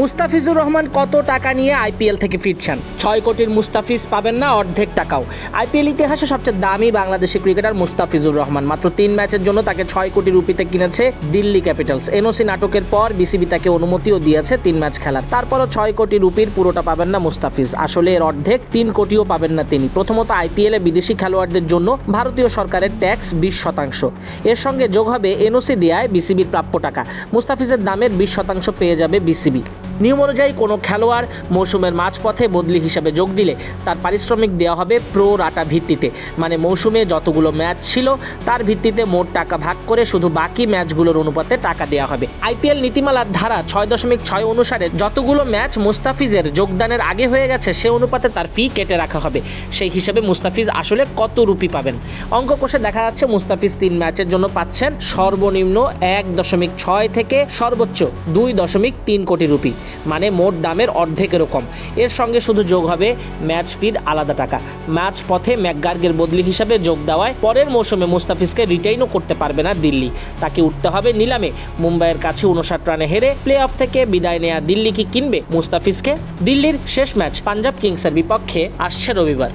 মুস্তাফিজুর রহমান কত টাকা নিয়ে আইপিএল থেকে ফিরছেন? ছয় কোটির মুস্তাফিজ পাবেন না অর্ধেক টাকাও। আইপিএল ইতিহাসে সবচেয়ে দামি বাংলাদেশি ক্রিকেটার মুস্তাফিজুর রহমান। মাত্র তিন ম্যাচের জন্য তাকে ছয় কোটি রুপিতে কিনেছে দিল্লি ক্যাপিটালস। এনওসি নাটকের পর বিসিবি তাকে অনুমতিও দিয়েছে তিন ম্যাচ খেলার। তারপরও ছয় কোটি রুপির পুরোটা পাবেন না মুস্তাফিজ। আসলে এর অর্ধেক তিন কোটিও পাবেন না তিনি। প্রথমত আইপিএল আইপিএলে বিদেশি খেলোয়াড়দের জন্য ভারতীয় সরকারের ট্যাক্স বিশ শতাংশ। এর সঙ্গে যোগ হবে এনওসি দেয়ায় বিসিবির প্রাপ্য টাকা। মুস্তাফিজের দামের বিশ শতাংশ পেয়ে যাবে বিসিবি। নিয়ম অনুযায়ী কোনো খেলোয়াড় মৌসুমের মাঝপথে বদলি হিসাবে যোগ দিলে তার পারিশ্রমিক দেওয়া হবে প্রো রাটা ভিত্তিতে। মানে মৌসুমে যতগুলো ম্যাচ ছিল, তার ভিত্তিতে মোট টাকা ভাগ করে শুধু বাকি ম্যাচগুলোর অনুপাতে টাকা দেওয়া হবে। আইপিএল নীতিমালার ধারা ছয় দশমিক ছয় অনুসারে যতগুলো ম্যাচ মুস্তাফিজের যোগদানের আগে হয়ে গেছে, সে অনুপাতে তার ফি কেটে রাখা হবে। সেই হিসাবে মুস্তাফিজ আসলে কত রুপি পাবেন? অঙ্ক কোষে দেখা যাচ্ছে মুস্তাফিজ তিন ম্যাচের জন্য পাচ্ছেন সর্বনিম্ন এক দশমিক ছয় থেকে সর্বোচ্চ দুই দশমিক তিন কোটি রুপি। মানে মোট দামের অর্ধেকের কম। এর সঙ্গে শুধু যোগ হবে ম্যাচ ফির আলাদা টাকা। ম্যাচ পথে ম্যাকগার্গের বদলি হিসাবে যোগ দেওয়ায় পরের মৌসুমে মুস্তাফিজকে রিটেইনও করতে পারবে না দিল্লি। তাকে উঠতে হবে নিলামে। মুম্বাইয়ের কাছে উনষাট রানে হেরে প্লে অফ থেকে বিদায় নেয়া দিল্লি কি কিনবে মুস্তাফিজকে? দিল্লির শেষ ম্যাচ পাঞ্জাব কিংসের বিপক্ষে আসছে রবিবার।